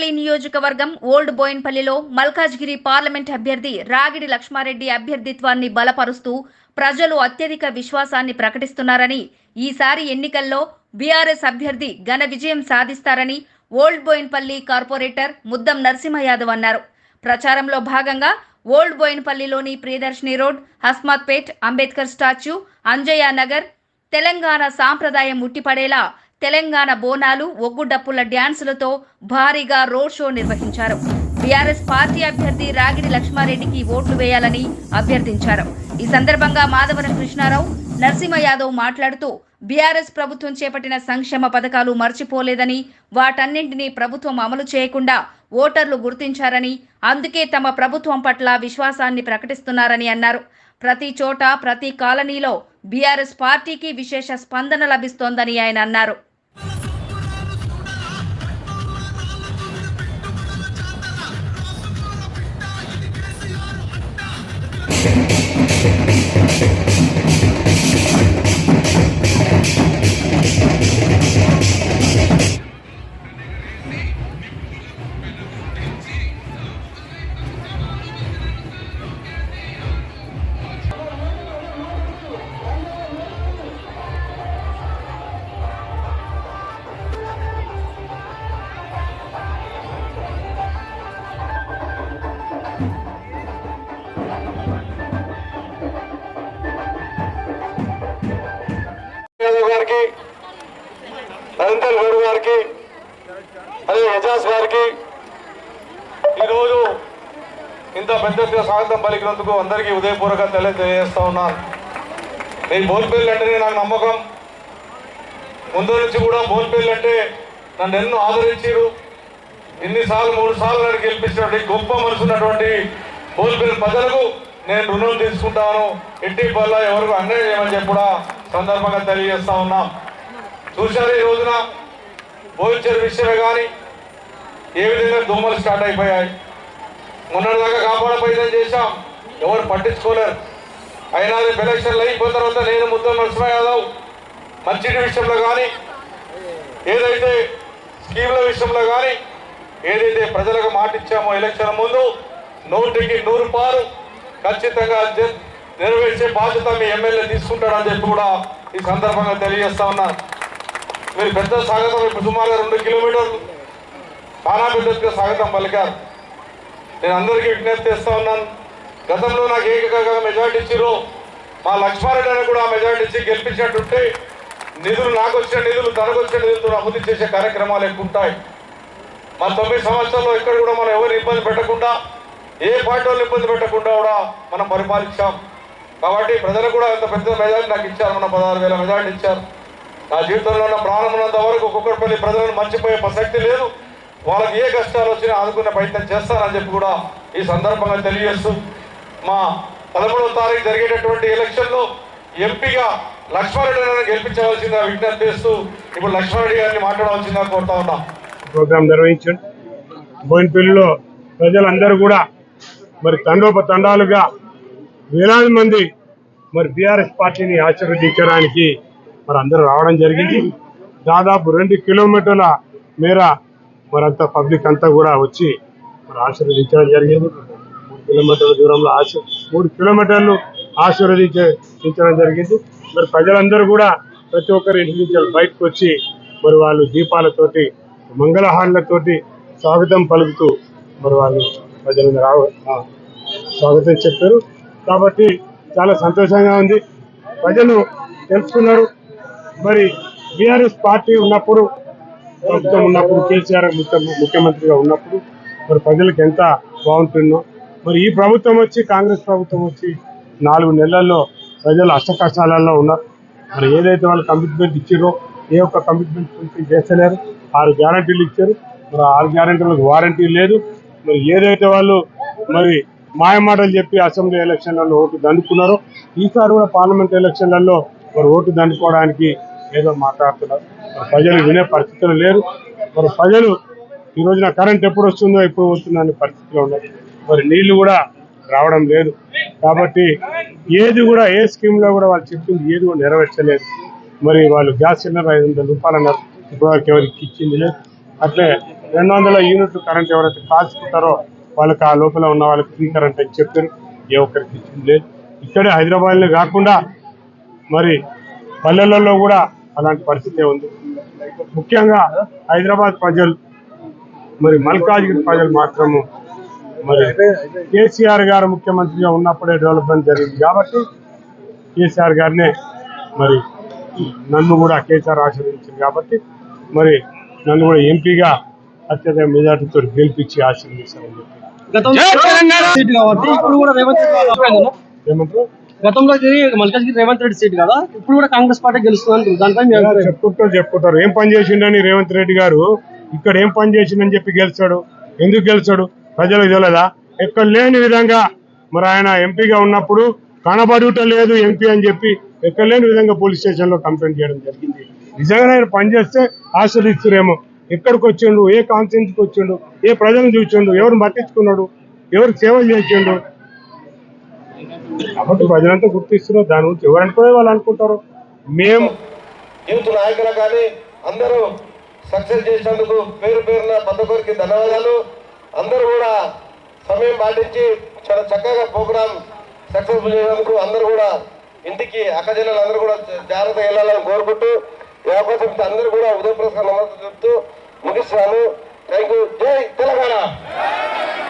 బోయిన్పల్లి నియోజకవర్గం old బోయిన్పల్లిలో Malkajgiri parliament అభ్యర్థి రాగిడి లక్ష్మారెడ్డి అభ్యర్థిత్వాన్ని బలపరుస్తూ ప్రజలు అత్యధిక విశ్వాసాన్ని ప్రకటిస్తున్నారని ఈసారి ఎన్నికల్లో బీఆర్ఎస్ అభ్యర్థి ఘన విజయం సాధిస్తారని ఓల్డ్ బోయిన్పల్లి కార్పొరేటర్ ముద్దం నరసింహ యాదవ్ అన్నారు. ప్రచారంలో భాగంగా ఓల్డ్ బోయిన్పల్లిలోని ప్రియదర్శిని రోడ్ హస్మత్పేట్ అంబేద్కర్ స్టాచ్యూ అంజయ్య నగర్ తెలంగాణ సాంప్రదాయం ఉట్టిపడేలా తెలంగాణ బోనాలు ఒగ్గుడప్పుల డ్యాన్సులతో భారీగా రోడ్ షో నిర్వహించారు. బీఆర్ఎస్ పార్టీ అభ్యర్థి రాగిడి లక్ష్మారెడ్డికి ఓట్లు వేయాలని అభ్యర్థించారు. ఈ సందర్భంగా మాధవరం కృష్ణారావు నరసింహ యాదవ్ మాట్లాడుతూ బీఆర్ఎస్ ప్రభుత్వం చేపట్టిన సంక్షేమ పథకాలు మర్చిపోలేదని వాటన్నింటినీ ప్రభుత్వం అమలు చేయకుండా ఓటర్లు గుర్తించారని అందుకే తమ ప్రభుత్వం పట్ల విశ్వాసాన్ని ప్రకటిస్తున్నారని అన్నారు. ప్రతి చోట ప్రతి కాలనీలో బీఆర్ఎస్ పార్టీకి విశేష స్పందన లభిస్తోందని ఆయన అన్నారు. గారికి రవిందర్ గౌడ్ గారికి అదే ఎజాజ్ గారికి ఈరోజు ఇంత పెద్ద స్వాగతం పలికినందుకు అందరికీ ఉదయపూర్వక తెలి తెలియజేస్తా ఉన్నాను నేను బోల్పల్లి అంటేనే నాకు నమ్మకం. ముందు నుంచి కూడా బోల్పల్లి అంటే నన్ను ఎన్నో ఆదరించారు ఇన్నిసార్లు మూడు సార్లు నన్ను గెలిపించినటువంటి గొప్ప మనసు ఉన్నటువంటి కోల్పిన ప్రజలకు నేను రుణం తీసుకుంటాను. ఎట్టి వల్ల ఎవరికి అన్యాయం చేయమని చెప్పి కూడా సందర్భంగా తెలియజేస్తా ఉన్నాం. చూశారు ఈ రోజున భోజన విషయమే కానీ ఏ విధంగా దోమలు స్టార్ట్ అయిపోయాయి. మొన్నటిదాకా కాపాడపోయిందని చేశాం. ఎవరు పట్టించుకోలేరు. అయినా రేపు ఎలక్షన్లు అయిపోయిన తర్వాత నేను ముద్ద నరసింహ యాదవ్ మంచిటి విషయంలో కానీ ఏదైతే స్కీముల విషయంలో కానీ ఏదైతే ప్రజలకు మాట ఇచ్చామో ఎలక్షన్ ముందు నూటికి నూరు పాలు ఖచ్చితంగా నెరవేర్చే బాధ్యత మీ ఎమ్మెల్యే తీసుకుంటాడని చెప్పి కూడా ఈ సందర్భంగా తెలియజేస్తా ఉన్నారు మీరు పెద్ద స్వాగతం ఇప్పుడు సుమారుగా రెండు కిలోమీటర్లు చాలా పెద్ద స్వాగతం పలికారు. నేను అందరికీ విజ్ఞప్తి చేస్తా ఉన్నాను. గతంలో నాకు ఏకగా మెజార్టీ ఇచ్చిరో మా లక్ష్మారెడ్డి అని కూడా మెజార్టీ ఇచ్చి గెలిపించినట్టుంటే నిధులు నాకు వచ్చిన నిధులు తనకు వచ్చిన నిధులతో అభివృద్ధి చేసే కార్యక్రమాలు ఎక్కువ ఉంటాయి. మా తొమ్మిది సంవత్సరాల్లో ఇక్కడ కూడా మనం ఎవరిని ఇబ్బంది పెట్టకుండా ఏ పార్టీ వాళ్ళు ఇబ్బంది పెట్టకుండా కూడా మనం పరిపాలించాం. కాబట్టి ప్రజలు కూడా ఇంత పెద్ద మెజార్టీ నాకు ఇచ్చారు మన పదహారు వేల మెజార్టీ ఇచ్చారు. నా జీవితంలో ఉన్న ప్రాణం ఉన్నంత వరకు ఒక్కొక్కరిపల్లి ప్రజలను మర్చిపోయే ప్రసక్తి లేదు. వాళ్ళకి ఏ కష్టాలు వచ్చినా ఆదుకునే ప్రయత్నం చేస్తారని చెప్పి కూడా ఈ సందర్భంగా తెలియజేస్తూ మా పదమూడవ తారీఖు జరిగేటటువంటి ఎలక్షన్లో ఎంపీగా లక్ష్మారెడ్డి గారిని గెలిపించవలసిందిగా విజ్ఞప్తి చేస్తూ ఇప్పుడు లక్ష్మారెడ్డి గారిని మాట్లాడవలసిందిగా కోరుతా ఉన్నాం. ప్రోగ్రాం నిర్వహించాడు. బోయినపల్లిలో ప్రజలందరూ కూడా మరి తండోపతండాలుగా వేలాది మంది మరి బీఆర్ఎస్ పార్టీని ఆశీర్వదించడానికి మరి అందరూ రావడం జరిగింది. దాదాపు రెండు కిలోమీటర్ల మేర మరంతా పబ్లిక్ అంతా కూడా వచ్చి మరి ఆశీర్వదించడం జరిగింది. మూడు కిలోమీటర్ల దూరంలో ఆశ మూడు కిలోమీటర్లు ఆశీర్వదించడం జరిగింది. మరి ప్రజలందరూ కూడా ప్రతి ఒక్కరి ఇంటి నుంచి బయటకు వచ్చి మరి వాళ్ళు దీపాలతోటి మంగళహారులతోటి స్వాగతం పలుకుతూ మరి వాళ్ళు ప్రజలు రావ స్వాగతం చెప్పారు. కాబట్టి చాలా సంతోషంగా ఉంది. ప్రజలు తెలుసుకున్నారు. మరి బీఆర్ఎస్ పార్టీ ఉన్నప్పుడు ప్రభుత్వం ఉన్నప్పుడు కేసీఆర్ ముఖ్యమంత్రిగా ఉన్నప్పుడు మరి ప్రజలకు ఎంత బాగుంటుందో మరి ఈ ప్రభుత్వం వచ్చి కాంగ్రెస్ ప్రభుత్వం వచ్చి నాలుగు నెలల్లో ప్రజలు అష్టకష్టాలలో ఉన్నారు. మరి ఏదైతే వాళ్ళు కమిట్మెంట్ ఇచ్చారో ఏ ఒక్క కమిట్మెంట్ ఫుల్ఫిల్ చేస్తలేరు. ఆరు గ్యారంటీలు ఇచ్చారు. మరి ఆరు గ్యారంటీలకు వారంటీ లేదు. మరి ఏదైతే వాళ్ళు మరి మాయమాటలు చెప్పి అసెంబ్లీ ఎలక్షన్లలో ఓటు దండుకున్నారో ఈసారి కూడా పార్లమెంట్ ఎలక్షన్లలో మరి ఓటు దండుకోవడానికి ఏదో మాట్లాడుతున్నారు. మరి ప్రజలు వినే పరిస్థితులు లేరు. మరి ప్రజలు ఈ రోజున కరెంట్ ఎప్పుడు వస్తుందో ఎప్పుడు వస్తుందో అనే పరిస్థితిలో ఉన్నాయి మరి నీళ్ళు కూడా రావడం లేదు. కాబట్టి ఏది కూడా ఏ స్కీమ్లో కూడా వాళ్ళు చెప్పింది ఏది కూడా నెరవేర్చలేదు. మరి వాళ్ళు గ్యాస్ సిలిండర్ ఐదు వందల రూపాయలు అన్నారు ఇప్పటివరకు ఎవరికి ఇచ్చింది లేదు. అట్లే రెండు వందల యూనిట్లు కరెంట్ ఎవరైతే కాల్చుకుంటారో వాళ్ళకి ఆ లోపల ఉన్న వాళ్ళకి ఫ్రీ కరెంట్ అని చెప్పారు. ఏ ఒక్కరికి ఇచ్చింది లేదు. ఇక్కడే హైదరాబాద్లో కాకుండా మరి పల్లెలలో కూడా అలాంటి పరిస్థితి ఉంది. ముఖ్యంగా హైదరాబాద్ ప్రజలు మరి మల్కాజ్గిరి ప్రజలు మాత్రము మరి కేసీఆర్ గారు ముఖ్యమంత్రిగా ఉన్నప్పుడే డెవలప్మెంట్ జరిగింది కాబట్టి కేసీఆర్ గారినే మరి నన్ను కూడా కేసీఆర్ ఆశీర్వదించింది కాబట్టి మరి నన్ను కూడా ఎంపీగా అత్యధిక మెజార్టీతో గెలిపించి ఆశీర్వదిస్తారని చెప్పి. గతంలో సీట్ కాబట్టి ఇప్పుడు కూడా రేవంత్ రెడ్డి వాళ్ళు అయిపోయిందన్న. ఏమంటారు? గతంలో ఇది మల్కాజ్గిరి రేవంత్ రెడ్డి సీట్ కదా? ఇప్పుడు కూడా కాంగ్రెస్ పార్టీ గెలుస్తుంది దానిపై మీ ఇలా అభిప్రాయం? చెప్పుకుంటూ చెప్పుకుంటారు. ఏం పని చేసిండని రేవంత్ రెడ్డి గారు? ఇక్కడ ఏం పని చేసిండని చెప్పి గెలిచాడు? ఎందుకు గెలిచాడు? ప్రజలకు తెలియదా? ఎక్కడ లేని విధంగా మరి ఆయన ఎంపీగా ఉన్నప్పుడు కనబడుట లేదు ఎంపీ అని చెప్పి ఎక్కడ లేని విధంగా పోలీస్ స్టేషన్లో కంప్లైంట్ చేయడం జరిగింది. నిజంగా ఆయన పనిచేస్తే ఆశ్రయిస్తురేమో ఎక్కడికి వచ్చిండు ఏ కాన్ఫరెన్స్ వచ్చిండు ఏ ప్రజలను చూసిండు ఎవరు పట్టించుకున్నాడు ఎవరు సేవలు చేసిండు. కాబట్టి ప్రజలంతా గుర్తిస్తున్నారు. దాని గురించి ఎవరు అనుకునే వాళ్ళు అనుకుంటారు. మేము యూత్ నాయకులు కానీ అందరూ సక్సెస్ చేసినందుకు పేరు పేరున పద్దకొరికి ధన్యవాదాలు. అందరూ కూడా సమయం పాటించి చాలా చక్కగా ప్రోగ్రామ్ సక్సెస్ఫుల్ చేసినందుకు అందరూ కూడా ఇంటికి అక్కజనులు అందరూ కూడా జాగ్రత్తగా వెళ్ళాలని కోరుకుంటూ ఈ అవకాశం అందరూ కూడా ఉదయప్రసాద్ నమస్తే చెప్తూ ముగిస్తున్నాను. థ్యాంక్ యూ జై తెలంగాణ.